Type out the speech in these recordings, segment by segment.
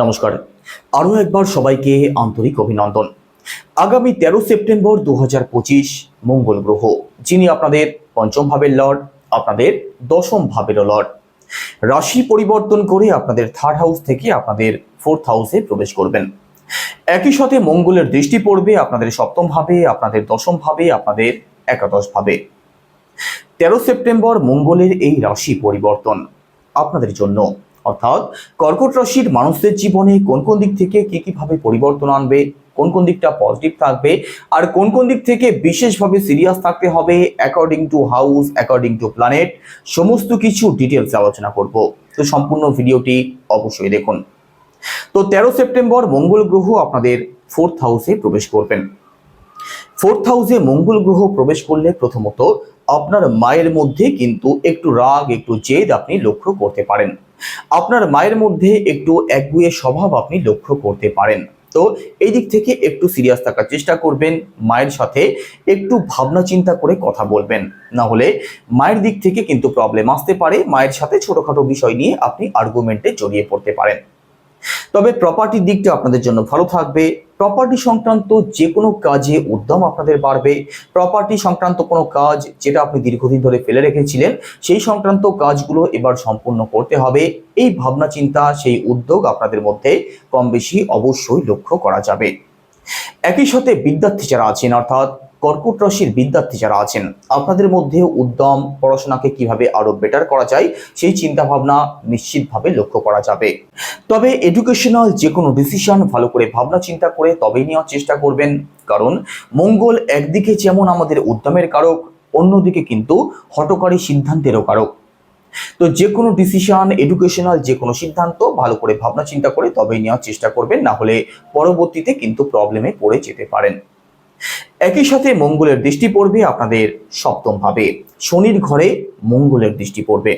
নমস্কার। আরও একবার সবাইকে আন্তরিক অভিনন্দন। আগামী তেরো সেপ্টেম্বর দু মঙ্গল গ্রহ, যিনি আপনাদের পঞ্চম ভাবের লর্ড, আপনাদের দশম ভাবেরও লর্ড। রাশি পরিবর্তন করে আপনাদের থার্ড হাউস থেকে আপনাদের ফোর্থ হাউসে প্রবেশ করবেন। একই সাথে মঙ্গলের দৃষ্টি পড়বে আপনাদের সপ্তম ভাবে, আপনাদের দশম ভাবে, আপনাদের একাদশ ভাবে। তেরো সেপ্টেম্বর মঙ্গলের এই রাশি পরিবর্তন আপনাদের জন্য। অর্থাৎ কর্কট রাশির মানুষদের জীবনে কোন কোন দিক থেকে কি কীভাবে পরিবর্তন আনবে, কোন কোন দিকটা পজিটিভ থাকবে, আর কোন কোন দিক থেকে বিশেষভাবে সিরিয়াস থাকতে হবে according to house according to planet সমস্ত কিছু ডিটেলস আলোচনা করব। তো সম্পূর্ণ ভিডিওটি অবশ্যই দেখুন। তো তেরো সেপ্টেম্বর মঙ্গল গ্রহ আপনাদের ফোর্থ হাউসে প্রবেশ করবেন। ফোর্থ হাউসে মঙ্গল গ্রহ প্রবেশ করলে প্রথমত আপনার মায়ের মধ্যে কিন্তু একটু রাগ, একটু জেদ আপনি লক্ষ্য করতে পারেন। আপনার মায়ের মধ্যে একটু একগুয়ে স্বভাব আপনি লক্ষ্য করতে পারেন। তো এই দিক থেকে একটু সিরিয়াস থাকার চেষ্টা করবেন, মায়ের সাথে একটু ভাবনা চিন্তা করে কথা বলবেন। না হলে মায়ের দিক থেকে কিন্তু প্রবলেম আসতে পারে, মায়ের সাথে ছোটখাটো বিষয় নিয়ে আপনি আর্গুমেন্টে জড়িয়ে পড়তে পারেন। তবে প্রপার্টির দিকটা আপনাদের জন্য ভালো থাকবে। প্রপার্টি সংক্রান্ত যে কোনো কাজে উদ্যম আপনাদের বাড়বে। প্রপার্টি সংক্রান্ত কোনো কাজ যেটা আপনি দীর্ঘদিন ধরে ফেলে রেখেছিলেন, সেই সংক্রান্ত কাজগুলো এবার সম্পূর্ণ করতে হবে। এই ভাবনা চিন্তা, সেই উদ্যোগ আপনাদের মধ্যে কম বেশি অবশ্যই লক্ষ্য করা যাবে। একই সাথে বিদ্যার্থী যারা আছেন, অর্থাৎ কর্কট রাশির বিদ্যার্থী যারা আছেন, আপনাদের মধ্যে উদ্যম, পড়াশোনাকে কীভাবে আরও বেটার করা যায়, সেই চিন্তা ভাবনা নিশ্চিতভাবে লক্ষ্য করা যাবে। তবে এডুকেশনাল যে কোনো ডিসিশন ভালো করে ভাবনা চিন্তা করে তবেই নেওয়ার চেষ্টা করবেন। কারণ মঙ্গল একদিকে যেমন আমাদের উদ্যমের কারক, অন্যদিকে কিন্তু হটকারী সিদ্ধান্তেরও কারক। তো যে কোনো ডিসিশন এডুকেশনাল যে কোনো সিদ্ধান্ত ভালো করে ভাবনা চিন্তা করে তবেই নেওয়ার চেষ্টা করবেন, না হলে পরবর্তীতে কিন্তু প্রবলেমে পড়ে যেতে পারেন। একই সাথে মঙ্গলের দৃষ্টি পড়বে আপনাদের সপ্তম ভাবে। শনির ঘরে মঙ্গলের দৃষ্টি পড়বে।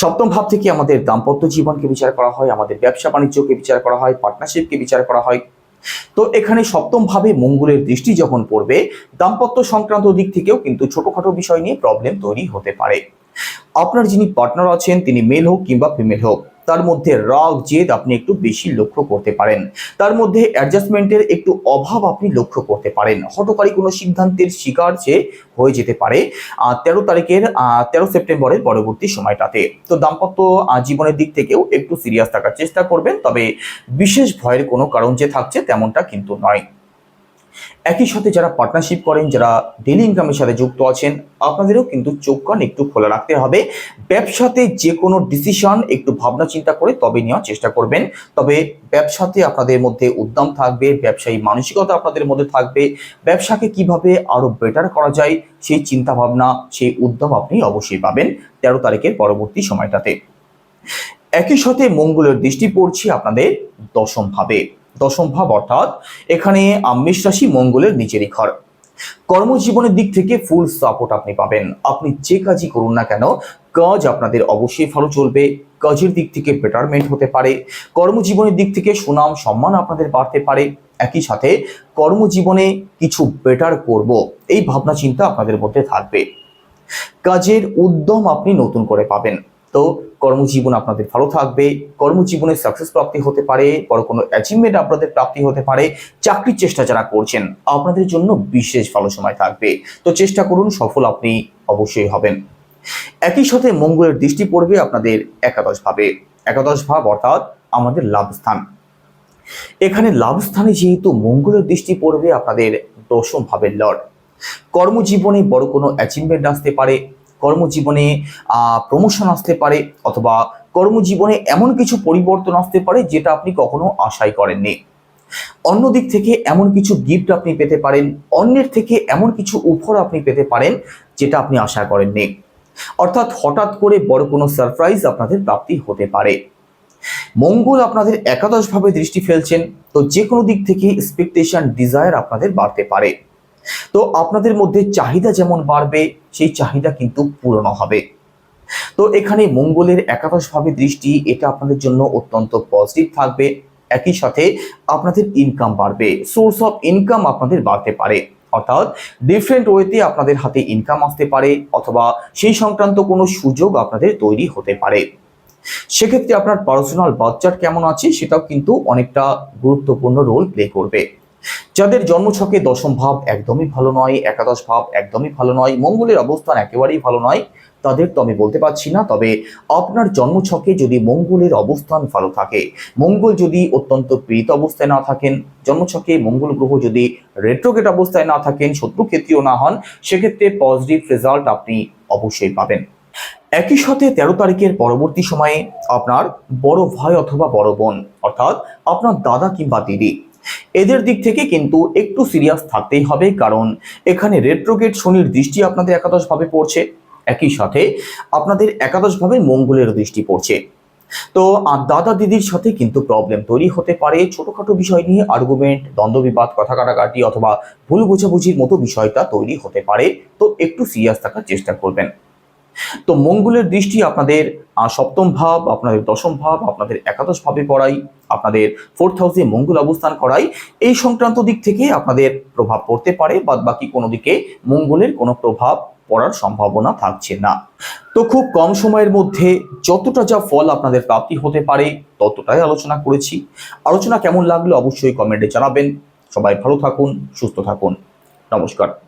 সপ্তম ভাব থেকে আমাদের দাম্পত্য জীবনকে বিচার করা হয়, আমাদের ব্যবসা বাণিজ্যকে বিচার করা হয় পার্টনারশিপকে বিচার করা হয়। তো এখানে সপ্তম ভাবে মঙ্গলের দৃষ্টি যখন পড়বে, দাম্পত্য সংক্রান্ত দিক থেকেও কিন্তু ছোটখাটো বিষয় নিয়ে প্রবলেম তৈরি হতে পারে। আপনার যিনি পার্টনার আছেন, তিনি মেল হোক কিংবা ফিমেল হোক তার মধ্যে রাগ, জেদ আপনি একটু বেশি লক্ষ্য করতে পারেন। তার মধ্যে অ্যাডজাস্টমেন্টের একটু অভাব আপনি লক্ষ্য করতে পারেন। হটকারী কোনো সিদ্ধান্তের শিকার যে হয়ে যেতে পারে তেরো তারিখের তেরো সেপ্টেম্বরের পরবর্তী সময়টাতে। তো দাম্পত্য জীবনের দিক থেকেও একটু সিরিয়াস থাকার চেষ্টা করবেন, তবে বিশেষ ভয়ের কোনো কারণ যে থাকছে তেমনটা কিন্তু নয়। একই সাথে যারা পার্টনারশিপ করেন, যারা ডেলি ইনকামের সাথে যুক্ত আছেন, আপনাদেরও কিন্তু চোখ কান একটু খোলা রাখতে হবে। ব্যবসাতে যে কোনো ডিসিশন একটু ভাবনা চিন্তা করে তবে নেওয়ার চেষ্টা করবেন। তবে ব্যবসাতে আপনাদের মধ্যে উদ্যম থাকবে, ব্যবসায়ী মানসিকতা আপনাদের মধ্যে থাকবে। ব্যবসাকে কীভাবে আরও বেটার করা যায়, সেই চিন্তা ভাবনা সেই উদ্যম আপনি অবশ্যই পাবেন তেরো তারিখের পরবর্তী সময়টাতে। একই সাথে মঙ্গলের দৃষ্টি পড়ছে আপনাদের দশম ভাবে। দশম ভাব অর্থাৎ এখানে আম্মেষ রাশি মঙ্গলের নিচেরই ঘর। কর্মজীবনের দিক থেকে ফুল সাপোর্ট আপনি পাবেন। আপনি যে কাজই করুন না কেন, কাজ আপনাদের অবশ্যই ভালো চলবে। কাজের দিক থেকে বেটারমেন্ট হতে পারে। কর্মজীবনের দিক থেকে সুনাম, সম্মান আপনাদের বাড়তে পারে। একই সাথে কর্মজীবনে কিছু বেটার করব, এই ভাবনা চিন্তা আপনাদের মধ্যে থাকবে। কাজের উদ্যম আপনি নতুন করে পাবেন। তো কর্মজীবন আপনাদের ভালো থাকবে। কর্মজীবনে সাকসেস প্রাপ্তি হতে পারে, বড় কোনো অ্যাচিভমেন্ট আপনাদের প্রাপ্তি হতে পারে, চাকরির চেষ্টা যারা করছেন, আপনাদের জন্য বিশেষ ভালো সময় থাকবে। তো চেষ্টা করুন, সফল আপনি অবশ্যই হবেন। একই সাথে মঙ্গলের দৃষ্টি পড়বে আপনাদের একাদশ ভাবে। একাদশ ভাব অর্থাৎ আমাদের লাভ স্থান। এখানে লাভ স্থানে যেহেতু মঙ্গলের দৃষ্টি পড়বে আপনাদের দশম ভাবের লর্ড। কর্মজীবনে বড় কোনো অ্যাচিভমেন্ট আসতে পারে কর্মজীবনে প্রমোশন আসতে পারে অথবা কর্মজীবনে এমন কিছু পরিবর্তন আসতে পারে যেটা আপনি কখনো আশাই করেননি। অন্য দিক থেকে এমন কিছু গিফট আপনি পেতে পারেন, অন্যের থেকে এমন কিছু উপহার আপনি পেতে পারেন যেটা আপনি আশা করেননি। অর্থাৎ হঠাৎ করে বড় কোনো সারপ্রাইজ আপনাদের প্রাপ্তি হতে পারে। মঙ্গল আপনাদের একাদশভাবে দৃষ্টি ফেলছেন, তো যে কোনো দিক থেকে এক্সপেকটেশন ডিজায়ার আপনাদের বাড়তে পারে। তো আপনাদের মধ্যে চাহিদা যেমন বাড়বে, সেই চাহিদা কিন্তু পূরণ হবে। তো এখানে মঙ্গলের একাদশভাবে দৃষ্টি, এটা আপনাদের জন্য অত্যন্ত পজিটিভ থাকবে। একই সাথে আপনাদের ইনকাম বাড়বে। সোর্স অফ ইনকাম আপনাদের বাড়তে পারে। অর্থাৎ ডিফারেন্ট ওয়েতে আপনাদের হাতে ইনকাম আসতে পারে, অথবা সেই সংক্রান্ত কোনো সুযোগ আপনাদের তৈরি হতে পারে। সেক্ষেত্রে আপনার পার্সোনাল বাচ্চার কেমন আছে, সেটাও কিন্তু অনেকটা গুরুত্বপূর্ণ রোল প্লে করবে। যাদের জন্মছকে দশম ভাব একদমই ভালো নয়, একাদশ ভাব একদমই ভালো নয়, মঙ্গলের অবস্থান একেবারেই ভালো নয়, তাদের তো আমি বলতে পারছি না। তবে আপনার জন্মছকে যদি মঙ্গলের অবস্থান ভালো থাকে, মঙ্গল যদি অত্যন্ত প্রীত অবস্থায় না থাকেন, জন্মছকে মঙ্গল গ্রহ যদি রেট্রোগেট অবস্থায় না থাকেন শত্রুক্ষেত্রীয় না হন, সেক্ষেত্রে পজিটিভ রেজাল্ট আপনি অবশ্যই পাবেন। একই সাথে তেরো তারিখের পরবর্তী সময়ে আপনার বড় ভাই অথবা বড় বোন, অর্থাৎ আপনার দাদা কিংবা দিদি এদের দিক থেকে কিন্তু একটু সিরিয়াস থাকতেই হবে, কারণ এখানে রেট্রোগেট শনির দৃষ্টি আপনাদের একাদশভাবে পড়ছে। একই সাথে আপনাদের একাদশভাবে মঙ্গলের দৃষ্টি পড়ছে। তো দাদা দিদির সাথে কিন্তু প্রবলেম তৈরি হতে পারে। ছোটখাটো বিষয় নিয়ে আর্গুমেন্ট দ্বন্দ্ববিবাদ কথা কাটাকাটি অথবা ভুল বোঝাবুঝির মতো বিষয়টা তৈরি হতে পারে। তো, একটু সিরিয়াস থাকার চেষ্টা করবেন। তো মঙ্গলের দৃষ্টি আপনাদের সপ্তম ভাব, আপনাদের দশম ভাব, আপনাদের একাদশ ভাবে পড়াই, আপনাদের ফোর্থ হাউসে মঙ্গল অবস্থান করাই, এই সংক্রান্ত দিক থেকে আপনাদের প্রভাব পড়তে পারে, বাদ বাকি কোনো দিকে মঙ্গলের কোনো প্রভাব পড়ার সম্ভাবনা থাকছে না। তো খুব কম সময়ের মধ্যে যতটা যা ফল আপনাদের প্রাপ্তি হতে পারে, ততটাই আলোচনা করেছি। আলোচনা কেমন লাগল অবশ্যই কমেন্টে জানাবেন। সবাই ভালো থাকুন, সুস্থ থাকুন। নমস্কার।